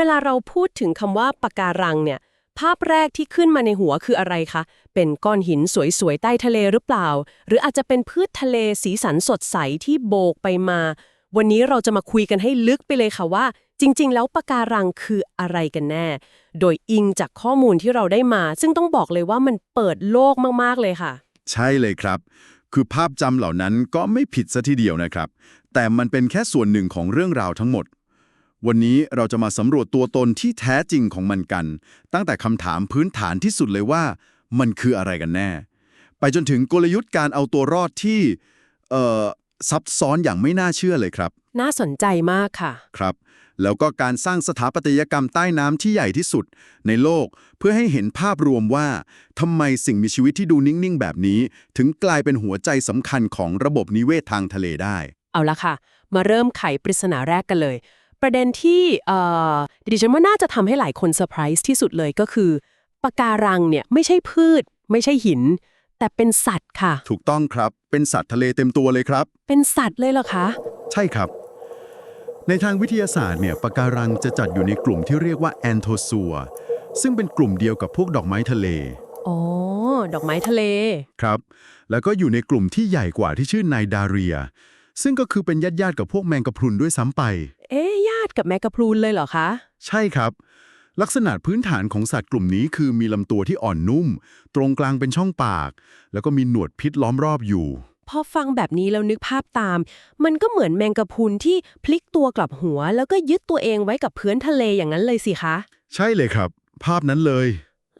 วลาเราพูดถึงคำว่าปะการังเนี่ย ภาพแรกที่ขึ้นมาในหัวคืออะไรคะ เป็นก้อนหินสวยๆ ใต้ทะเลหรือเปล่า หรืออาจจะเป็นพืชทะเลสีสันสดใสที่โบกไปมา วันนี้เราจะมาคุยกันให้ลึกไปเลยค่ะว่า จริง ๆ แล้วปะการังคืออะไรกันแน่ โดยอิงจากข้อมูลที่เราได้มา ซึ่งต้องบอกเลยว่ามันเปิดโลกมากๆเลยค่ะ ใช่เลยครับ คือภาพจำเหล่านั้นก็ไม่ผิดซะทีเดียวนะครับ แต่มันเป็นแค่ส่วนหนึ่งของเรื่องราวทั้งหมด วันนี้เราจะมาสำรวจตัวตนที่แท้จริงของมันกัน ตั้งแต่คำถามพื้นฐานที่สุดเลยว่า มันคืออะไรกันแน่ ไปจนถึงกลยุทธ์การเอาตัวรอดที่เอ่อซับซ้อนอย่างไม่น่าเชื่อเลยครับ น่าสนใจมากค่ะ ครับ แล้วก็การสร้างสถาปัตยกรรมใต้น้ำที่ใหญ่ที่สุด ในโลกเพื่อให้เห็นภาพรวมว่าทำไมสิ่งมีชีวิตที่ดูนิ่ง ๆ แบบนี้ ถึงกลายเป็นหัวใจสำคัญของระบบนิเวศทางทะเลได้ เอาละค่ะ มาเริ่มไขปริศนาแรกกันเลย ประเด็นที่เอ่อดิฉันว่าน่าจะทำให้หลายคนเซอร์ไพรส์ที่สุดเลยก็คือปะการังเนี่ยไม่ใช่พืช ไม่ใช่หิน แต่เป็นสัตว์ค่ะ ถูกต้องครับ เป็นสัตว์ทะเลเต็มตัวเลยครับ เป็นสัตว์เลยเหรอคะ ใช่ครับ ในทางวิทยาศาสตร์เนี่ยปะการังจะจัดอยู่ในกลุ่มที่เรียกว่าแอนโทซัวซึ่งเป็นกลุ่มเดียวกับพวกดอกไม้ทะเลอ๋อ ดอกไม้ทะเล ครับ แล้วก็อยู่ในกลุ่มที่ใหญ่กว่าที่ชื่อไนดาเรีย ซึ่งก็คือเป็นญาติญาติๆกับพวกแมงกะพรุนด้วยซ้ำไป เอ๊ะญาติกับแมกกาพรูนเลยเหรอคะ ใช่ครับ ลักษณะพื้นฐานของสัตว์กลุ่มนี้คือมีลำตัวที่อ่อนนุ่ม ตรงกลางเป็นช่องปาก แล้วก็มีหนวดพิษล้อมรอบอยู่ พอฟังแบบนี้แล้วนึกภาพตาม มันก็เหมือนแมงกะพรุนที่พลิกตัวกลับหัว แล้วก็ยึดตัวเองไว้กับพื้นทะเลอย่างนั้นเลยสิคะ ใช่เลยครับ ภาพนั้นเลย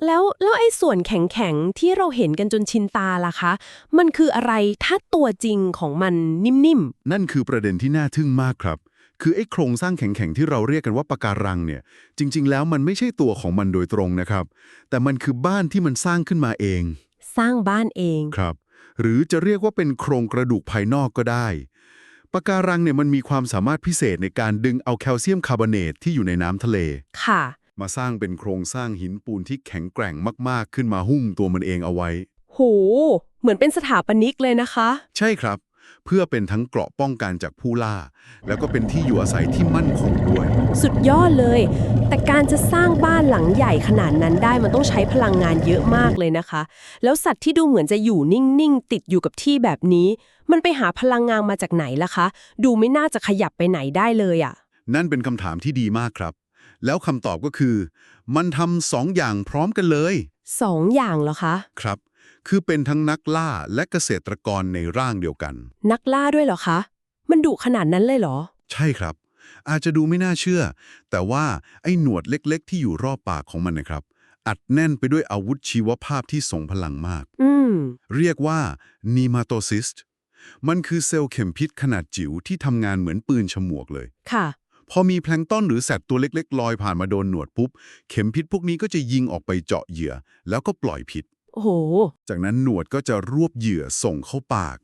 แล้วแล้วไอ้ส่วนแข็งๆที่เราเห็นกันจนชินตาล่ะคะ มันคืออะไรถ้าตัวจริงของมันนิ่มนั่นคือประเด็นที่น่าทึ่งมากครับ คือไอ้โครงสร้างแข็งๆที่เราเรียกกันว่าปะการังเนี่ยจริง ๆ แล้วมันไม่ใช่ตัวของมันโดยตรงนะครับ แต่มันคือบ้านที่มันสร้างขึ้นมาเองๆสร้างบ้านเองครับ หรือจะเรียกว่าเป็นโครงกระดูกภายนอกก็ได้ปะการังเนี่ยมันมีความสามารถพิเศษในการดึงเอาแคลเซียมคาร์บอเนตที่อยู่ในน้ำทะเล ค่ะ มาสร้างเป็นโครงสร้างหินปูนที่แข็งแกร่งมากๆ ขึ้นมาหุ้มตัวมันเองเอาไว้ โห เหมือนเป็นสถาปนิกเลยนะคะ ใช่ครับ เพื่อเป็นทั้งเกราะป้องกันจากผู้ล่า แล้วก็เป็นที่อยู่อาศัยที่มั่นคงด้วย สุดยอดเลย แต่การจะสร้างบ้านหลังใหญ่ขนาดนั้นได้มันต้องใช้พลังงานเยอะมากเลยนะคะ แล้วสัตว์ที่ดูเหมือนจะอยู่นิ่งๆ ติดอยู่กับที่แบบนี้ มันไปหาพลังงานมาจากไหนล่ะคะ ดูไม่น่าจะขยับไปไหนได้เลยอะนั่นเป็นคำถามที่ดีมากครับ แล้วคำตอบก็คือ มันทำสองอย่างพร้อมกันเลยสองอย่างเหรอคะ ครับ คือเป็นทั้งนักล่าและเกษตรกรในร่างเดียวกัน นักล่าด้วยเหรอคะ มันดุขนาดนั้นเลยเหรอ ใช่ครับ อาจจะดูไม่น่าเชื่อ แต่ว่าไอ้หนวดเล็กๆ ที่อยู่รอบปากของมันนะครับ อัดแน่นไปด้วยอาวุธชีวภาพที่ทรงพลังมาก อืม เรียกว่านีมาโตซิสต์มันคือเซลล์เข็มพิษขนาดจิ๋วที่ทำงานเหมือนปืนฉมวกเลย ค่ะ พอมีแพลงก์ต้นหรือสัตว์ตัวเล็กๆ ลอยผ่านมาโดนหนวดปุ๊บ เข็มพิษพวกนี้ก็จะยิงออกไปเจาะเหยื่อ แล้วก็ปล่อยพิษ โอ้โห จากนั้นหนวดก็จะรวบเหยื่อส่งเข้าปาก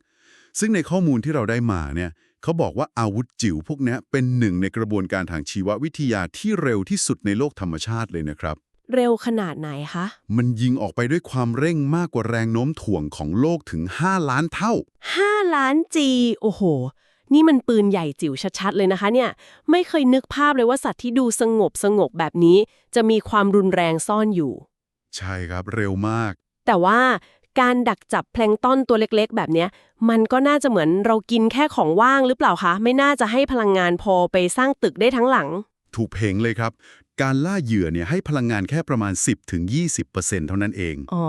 ซึ่งในข้อมูลที่เราได้มาเนี่ยเขาบอกว่าอาวุธจิ๋วพวกเนี้ยเป็นหนึ่งในกระบวนการทางชีววิทยาที่เร็วที่สุดในโลกธรรมชาติเลยนะครับ เร็วขนาดไหนคะ มันยิงออกไปด้วยความเร่งมากกว่าแรงโน้มถ่วงของโลกถึง 5 ล้านเท่า 5 ล้านจีโอ้โห นี่มันปืนใหญ่จิ๋วชัดๆเลยนะคะเนี่ย ไม่เคยนึกภาพเลยว่าสัตว์ที่ดูสงบสงบแบบนี้ จะมีความรุนแรงซ่อนอยู่ ใช่ครับเร็วมาก แต่ว่าการดักจับแพลงก์ต้นตัวเล็กๆ แบบเนี้ยมันก็น่าจะเหมือนเรากินแค่ของว่างหรือเปล่าคะ ไม่น่าจะให้พลังงานพอไปสร้างตึกได้ทั้งหลัง ถูกเพงเลยครับ การล่าเหยื่อเนี่ยให้พลังงานแค่ประมาณ 10-20%เท่านั้นเองอ๋อ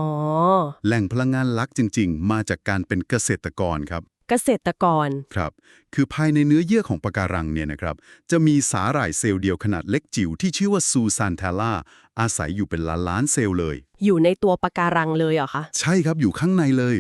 แหล่งพลังงานหลักจริง ๆ มาจากการเป็นเกษตรกรครับเกษตรกรครับ คือภายในเนื้อเยื่อของปะการังเนี่ยนะครับ จะมีสาหร่ายเซลล์เดียวขนาดเล็กจิ๋วที่ชื่อว่าซูซานเทลล่า อาศัยอยู่เป็นล้านล้านๆเซลล์เลย อยู่ในตัวปะการังเลยเหรอคะ ใช่ครับอยู่ข้างในเลย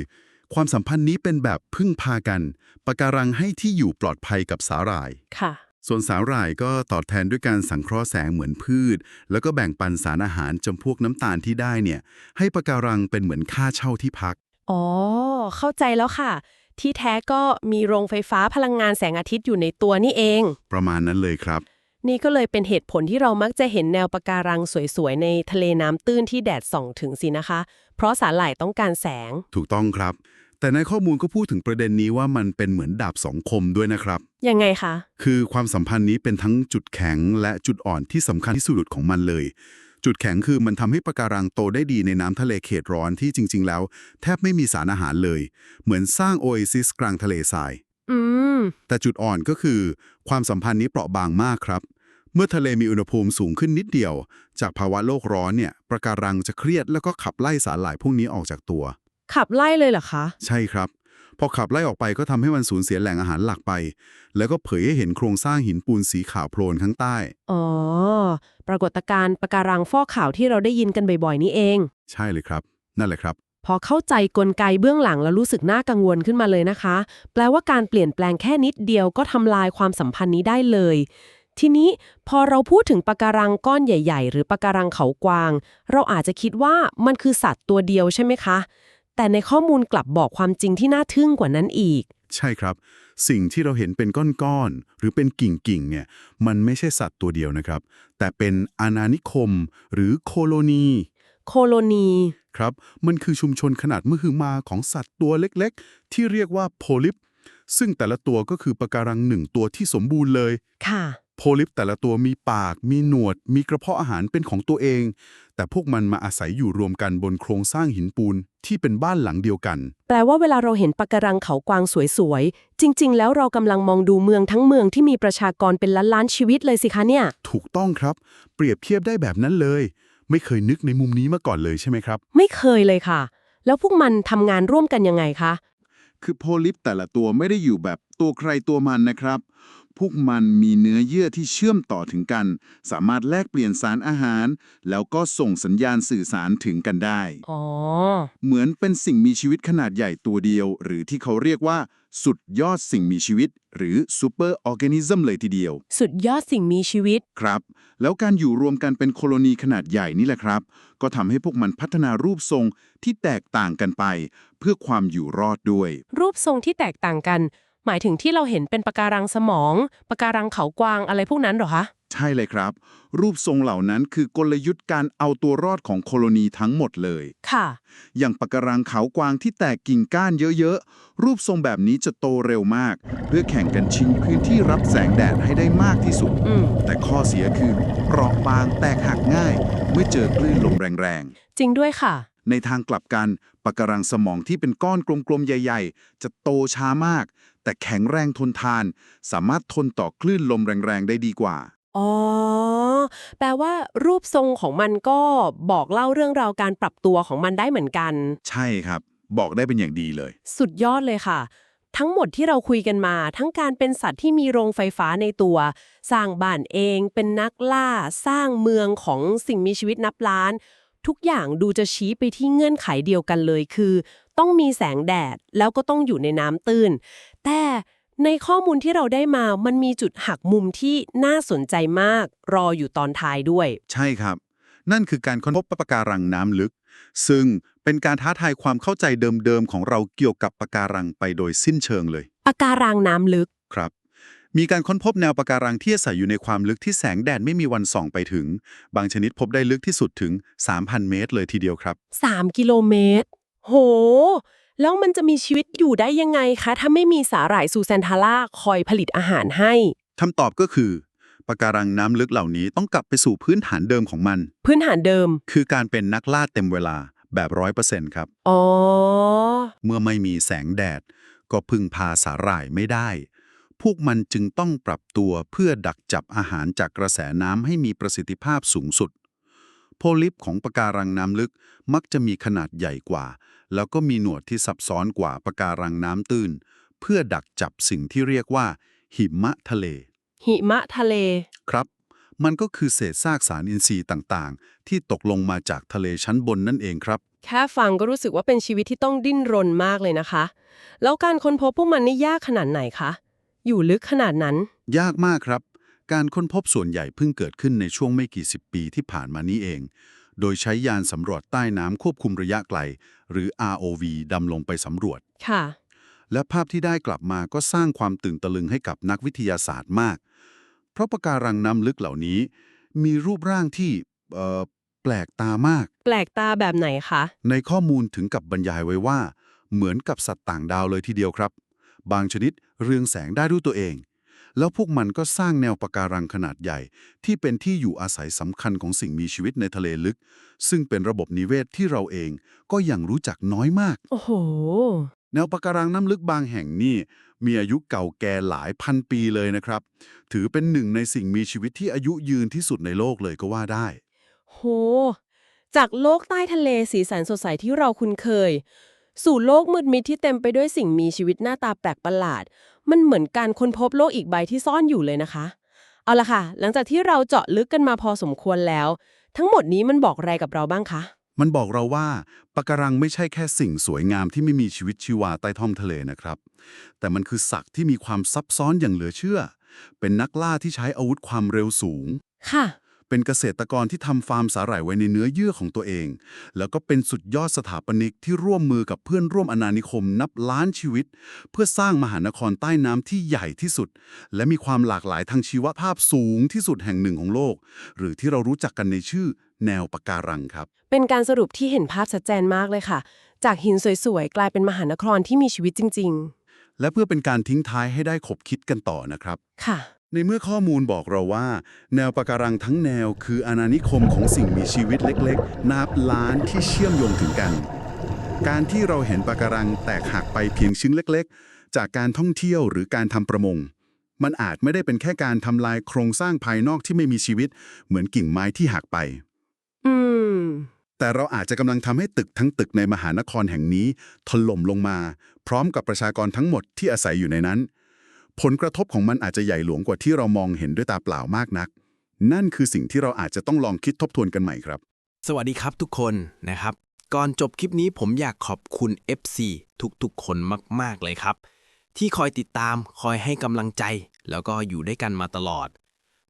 ความสัมพันธ์นี้เป็นแบบพึ่งพากันปะการังให้ที่อยู่ปลอดภัยกับสาหร่าย ค่ะ ส่วนสาหร่ายก็ตอบแทนด้วยการสังเคราะห์แสงเหมือนพืช แล้วก็แบ่งปันสารอาหารจำพวกน้ำตาลที่ได้เนี่ย ให้ปะการังเป็นเหมือนค่าเช่าที่พัก อ๋อ เข้าใจแล้วค่ะ ที่แท้ก็มีโรงไฟฟ้าพลังงานแสงอาทิตย์อยู่ในตัวนี่เอง ประมาณนั้นเลยครับ นี่ก็เลยเป็นเหตุผลที่เรามักจะเห็นแนวปะการังสวยๆ ในทะเลน้ำตื้นที่แดดส่องถึงสินะคะ เพราะสาหร่ายต้องการแสง ถูกต้องครับ แต่ในข้อมูลก็พูดถึงประเด็นนี้ว่ามันเป็นเหมือนดาบสองคมด้วยนะครับ ยังไงคะ คือความสัมพันธ์นี้เป็นทั้งจุดแข็งและจุดอ่อนที่สำคัญที่สุดของมันเลย จุดแข็งคือมันทำให้ปะการังโตได้ดีในน้ำทะเลเขตร้อนที่จริง ๆ แล้ว แทบไม่มีสารอาหารเลย เหมือนสร้างโอเอซิสกลางทะเลทราย อืม แต่จุดอ่อนก็คือ ความสัมพันธ์นี้เปราะบางมากครับ เมื่อทะเลมีอุณหภูมิสูงขึ้นนิดเดียว จากภาวะโลกร้อนเนี่ยปะการังจะเครียดแล้วก็ขับไล่สารหลายพวกนี้ออกจากตัว ขับไล่เลยเหรอคะ ใช่ครับ พอขับไล่ออกไปก็ทำให้มันสูญเสียแหล่งอาหารหลักไป แล้วก็เผยให้เห็นโครงสร้างหินปูนสีขาวโพลนข้างใต้ อ๋อ ปรากฏการณ์ปะการังฟอกขาวที่เราได้ยินกันบ่อยๆ นี่เอง ใช่เลยครับ นั่นแหละครับพอเข้าใจกลไกเบื้องหลังแล้วรู้สึกน่ากังวลขึ้นมาเลยนะคะ แปลว่าการเปลี่ยนแปลงแค่นิดเดียวก็ทำลายความสัมพันธ์นี้ได้เลย ทีนี้พอเราพูดถึงปะการังก้อนใหญ่ ๆ หรือปะการังเขากวาง เราอาจจะคิดว่ามันคือสัตว์ตัวเดียวใช่ไหมคะ แต่ในข้อมูลกลับบอกความจริงที่น่าทึ่งกว่านั้นอีก ใช่ครับ สิ่งที่เราเห็นเป็นก้อนๆหรือเป็นกิ่งๆเนี่ยมันไม่ใช่สัตว์ตัวเดียวนะครับ แต่เป็นอาณานิคม หรือโคโลนี โคโลนี ครับ มันคือชุมชนขนาดมือมาของสัตว์ตัวเล็กๆ ที่เรียกว่าโพลิปซึ่งแต่ละตัวก็คือปะการังหนึ่งตัวที่สมบูรณ์เลย ค่ะ โพลิปแต่ละตัวมีปาก มีหนวด มีกระเพาะอาหารเป็นของตัวเอง แต่พวกมันมาอาศัยอยู่รวมกันบนโครงสร้างหินปูนที่เป็นบ้านหลังเดียวกัน แปลว่าเวลาเราเห็นปะการังเขากวางสวยๆ จริง ๆ แล้วเรากำลังมองดูเมืองทั้งเมืองที่มีประชากรเป็นล้านๆชีวิตเลยสิคะเนี่ย ถูกต้องครับ เปรียบเทียบได้แบบนั้นเลย ไม่เคยนึกในมุมนี้มาก่อนเลยใช่ไหมครับ ไม่เคยเลยค่ะ แล้วพวกมันทำงานร่วมกันยังไงคะ คือโพลิปแต่ละตัวไม่ได้อยู่แบบตัวใครตัวมันนะครับ พวกมันมีเนื้อเยื่อที่เชื่อมต่อถึงกัน สามารถแลกเปลี่ยนสารอาหาร แล้วก็ส่งสัญญาณสื่อสารถึงกันได้ อ๋อ เหมือนเป็นสิ่งมีชีวิตขนาดใหญ่ตัวเดียว หรือที่เขาเรียกว่าสุดยอดสิ่งมีชีวิต หรือซูเปอร์ออร์แกนิซึมเลยทีเดียว สุดยอดสิ่งมีชีวิต ครับ แล้วการอยู่รวมกันเป็นโคโลนีขนาดใหญ่นี่แหละครับ ก็ทำให้พวกมันพัฒนารูปทรงที่แตกต่างกันไป เพื่อความอยู่รอดด้วย รูปทรงที่แตกต่างกัน หมายถึงที่เราเห็นเป็นปะการังสมองปะการังเขากวางอะไรพวกนั้นเหรอคะใช่เลยครับ รูปทรงเหล่านั้นคือกลยุทธ์การเอาตัวรอดของโคโลนีทั้งหมดเลย ค่ะ อย่างปะการังเขากวางที่แตกกิ่งก้านเยอะๆ รูปทรงแบบนี้จะโตเร็วมาก เพื่อแข่งกันชิงพื้นที่รับแสงแดดให้ได้มากที่สุดอืมแต่ข้อเสียคือเปราะบางแตกหักง่าย เมื่อเจอคลื่นลมแรงจริงด้วยค่ะๆในทางกลับกันปะการังสมองที่เป็นก้อนกลมๆใหญ่ ๆ จะโตช้ามาก แต่แข็งแรงทนทาน สามารถทนต่อคลื่นลมแรงๆ ได้ดีกว่า อ๋อ แปลว่ารูปทรงของมันก็บอกเล่าเรื่องราวการปรับตัวของมันได้เหมือนกัน ใช่ครับ บอกได้เป็นอย่างดีเลย สุดยอดเลยค่ะ ทั้งหมดที่เราคุยกันมา ทั้งการเป็นสัตว์ที่มีโรงไฟฟ้าในตัว สร้างบ้านเอง เป็นนักล่า สร้างเมืองของสิ่งมีชีวิตนับล้าน ทุกอย่างดูจะชี้ไปที่เงื่อนไขเดียวกันเลยคือ ต้องมีแสงแดดแล้วก็ต้องอยู่ในน้ำตื้น แต่ในข้อมูลที่เราได้มามันมีจุดหักมุมที่น่าสนใจมาก รออยู่ตอนท้ายด้วย ใช่ครับ นั่นคือการค้นพบปะการังน้ำลึก ซึ่งเป็นการท้าทายความเข้าใจเดิมๆของเราเกี่ยวกับปะการังไปโดยสิ้นเชิงเลยปะการังน้ำลึกครับ มีการค้นพบแนวปะการังที่อาศัยอยู่ในความลึกที่แสงแดดไม่มีวันส่องไปถึง บางชนิดพบได้ลึกที่สุดถึง 3,000 เมตรเลยทีเดียวครับ 3 กิโลเมตร โห แล้วมันจะมีชีวิตอยู่ได้ยังไงคะ ถ้าไม่มีสาหร่ายซูเซนทาร่าคอยผลิตอาหารให้คำตอบก็คือปะการังน้ำลึกเหล่านี้ต้องกลับไปสู่พื้นฐานเดิมของมัน พื้นฐานเดิม คือการเป็นนักล่าเต็มเวลาแบบร้อยเปอร์เซ็นต์ครับ อ๋อ เมื่อไม่มีแสงแดด ก็พึ่งพาสาหร่ายไม่ได้ พวกมันจึงต้องปรับตัวเพื่อดักจับอาหารจากกระแสน้ำให้มีประสิทธิภาพสูงสุด โพลิปของปะการังน้ำลึกมักจะมีขนาดใหญ่กว่า แล้วก็มีหนวดที่ซับซ้อนกว่าปะการังน้ำตื้น เพื่อดักจับสิ่งที่เรียกว่า หิมะทะเล หิมะทะเล ครับ มันก็คือเศษซากสารอินทรีย์ต่างๆ ที่ตกลงมาจากทะเลชั้นบนนั่นเองครับแค่ฟังก็รู้สึกว่าเป็นชีวิตที่ต้องดิ้นรนมากเลยนะคะ แล้วการค้นพบพวกมันนี่ยากขนาดไหนคะ อยู่ลึกขนาดนั้น ยากมากครับ การค้นพบส่วนใหญ่เพิ่งเกิดขึ้นในช่วงไม่กี่สิบปีที่ผ่านมานี้เอง โดยใช้ยานสำรวจใต้น้ำควบคุมระยะไกล หรือ ROV ดำลงไปสำรวจ ค่ะ และภาพที่ได้กลับมาก็สร้างความตื่นตะลึงให้กับนักวิทยาศาสตร์มาก เพเพราะปะการังน้ำลึกเหล่านี้ มีรูปร่างที่เอ่อแปลกตามาก แปลกตาแบบไหนคะ ในข้อมูลถึงกับบรรยายไว้ว่า เหมือนกับสัตว์ต่างดาวเลยทีเดียวครับ บางชนิด เรืองแสงได้ด้วยตัวเอง แล้วพวกมันก็สร้างแนวปะการังขนาดใหญ่ ที่เป็นที่อยู่อาศัยสำคัญของสิ่งมีชีวิตในทะเลลึก ซึ่งเป็นระบบนิเวศที่เราเองก็ยังรู้จักน้อยมาก โอ้โห แนวปะการังน้ำลึกบางแห่งนี่มีอายุเก่าแก่หลายพันปีเลยนะครับ ถือเป็นหนึ่งในสิ่งมีชีวิตที่อายุยืนที่สุดในโลกเลยก็ว่าได้ โห จากโลกใต้ทะเลสีสันสดใสที่เราคุ้นเคย สู่โลกมืดมิดที่เต็มไปด้วยสิ่งมีชีวิตหน้าตาแปลกประหลาด มันเหมือนการค้นพบโลกอีกใบที่ซ่อนอยู่เลยนะคะ เอาละค่ะ หลังจากที่เราเจาะลึกกันมาพอสมควรแล้ว ทั้งหมดนี้มันบอกอะไรกับเราบ้างคะ มันบอกเราว่าปะการังไม่ใช่แค่สิ่งสวยงามที่ไม่มีชีวิตชีวาใต้ท้องทะเลนะครับ แต่มันคือสัตว์ที่มีความซับซ้อนอย่างเหลือเชื่อ เป็นนักล่าที่ใช้อาวุธความเร็วสูง ค่ะ เป็นเกษตรกรที่ทำฟาร์มสาหร่ายไว้ในเนื้อเยื่อของตัวเอง แล้วก็เป็นสุดยอดสถาปนิกที่ร่วมมือกับเพื่อนร่วมอาณานิคมนับล้านชีวิต เพื่อสร้างมหานครใต้น้ำที่ใหญ่ที่สุด และมีความหลากหลายทางชีวภาพสูงที่สุดแห่งหนึ่งของโลก หรือที่เรารู้จักกันในชื่อแนวปะการังครับ เป็นการสรุปที่เห็นภาพชัดเจนมากเลยค่ะ จากหินสวยๆ กลายเป็นมหานครที่มีชีวิตจริงและเพื่อเป็นการทิ้งท้ายให้ได้ขบคิดกันต่อนะครับๆค่ะ ในเมื่อข้อมูลบอกเราว่า แนวปะการังทั้งแนวคืออาณานิคมของสิ่งมีชีวิตเล็กๆ นับล้านที่เชื่อมโยงถึงกัน การที่เราเห็นปะการังแตกหักไปเพียงชิ้นเล็กๆ จากการท่องเที่ยวหรือการทำประมง มันอาจไม่ได้เป็นแค่การทำลายโครงสร้างภายนอกที่ไม่มีชีวิต เหมือนกิ่งไม้ที่หักไป อืม แต่เราอาจจะกำลังทำให้ตึกทั้งตึกในมหานครแห่งนี้ถล่มลงมา พร้อมกับประชากรทั้งหมดที่อาศัยอยู่ในนั้น ผลกระทบของมันอาจจะใหญ่หลวงกว่าที่เรามองเห็นด้วยตาเปล่ามากนัก นั่นคือสิ่งที่เราอาจจะต้องลองคิดทบทวนกันใหม่ครับ สวัสดีครับทุกคนนะครับ ก่อนจบคลิปนี้ผมอยากขอบคุณ FC ทุกๆ คนมาก ๆ เลยครับ ที่คอยติดตามคอยให้กำลังใจ แล้วก็อยู่ด้วยกันมาตลอด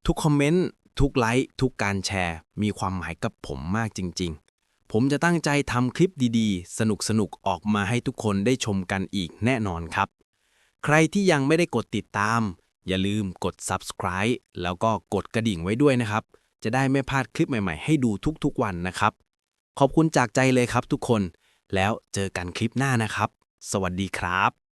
ทุกคอมเมนต์ทุกไลค์ทุกการแชร์ มีความหมายกับผมมากจริง ๆ ผมจะตั้งใจทำคลิปดีๆ สนุกๆ ออกมาให้ทุกคนได้ชมกันอีกแน่นอนครับ ใครที่ยังไม่ได้กดติดตาม อย่าลืมกด subscribe แล้วก็กดกระดิ่งไว้ด้วยนะครับ จะได้ไม่พลาดคลิปใหม่ๆ ให้ดูทุกๆวันนะครับ ขอบคุณจากใจเลยครับทุกคน แล้วเจอกันคลิปหน้านะครับ สวัสดีครับ